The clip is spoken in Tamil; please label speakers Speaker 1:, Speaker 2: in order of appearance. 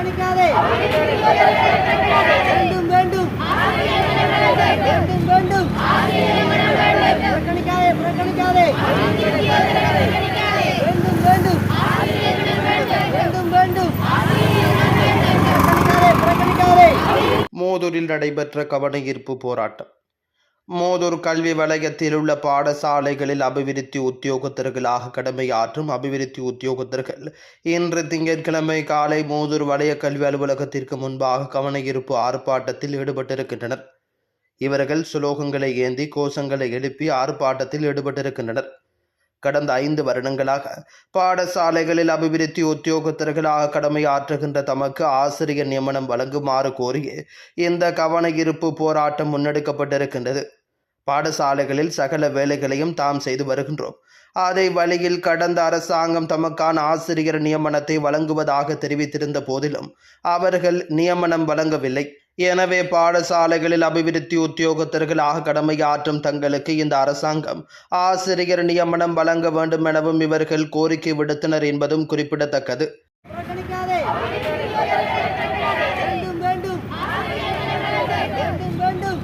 Speaker 1: புறக்கணிக்காதே வேண்டும் வேண்டும். வேண்டும் வேண்டும். புறக்கணிக்காதே புறக்கணிக்காதே. வேண்டும் வேண்டும். வேண்டும் வேண்டும்.
Speaker 2: மோதூரில் நடைபெற்ற கவனஈர்ப்பு போராட்டம். மோதூர் கல்வி வலயத்தில் உள்ள பாடசாலைகளில் அபிவிருத்தி உத்தியோகத்தர்களாக கடமையாற்றும் அபிவிருத்தி உத்தியோகத்தர்கள் இன்று திங்கட்கிழமை காலை மோதூர் வலய கல்வி அலுவலகத்திற்கு முன்பாக கவனஈர்ப்பு ஆர்ப்பாட்டத்தில் ஈடுபட்டிருக்கின்றனர். இவர்கள் சுலோகங்களை ஏந்தி கோஷங்களை எழுப்பி ஆர்ப்பாட்டத்தில் ஈடுபட்டிருக்கின்றனர். கடந்த ஐந்து வருடங்களாக பாடசாலைகளில் அபிவிருத்தி உத்தியோகத்தர்களாக கடமையாற்றுகின்ற தமக்கு ஆசிரியர் நியமனம் வழங்குமாறு கோரி இந்த கவன இருப்பு போராட்டம் முன்னெடுக்கப்பட்டிருக்கின்றது. பாடசாலைகளில் சகல வேலைகளையும் தாம் செய்து வருகின்றோம். அதை வழியில் கடந்த அரசாங்கம் தமக்கான ஆசிரியர் நியமனத்தை வழங்குவதாக தெரிவித்திருந்த போதிலும் அவர்கள் நியமனம் வழங்கவில்லை. எனவே பாடசாலைகளில் அபிவிருத்தி உத்தியோகத்தர்களாக கடமையாற்றும் தங்களுக்கு இந்த அரசாங்கம் ஆசிரியர் நியமனம் வழங்க வேண்டும் எனவும் இவர்கள் கோரிக்கை விடுத்தனர் என்பதும் குறிப்பிடத்தக்கது. வேண்டும்.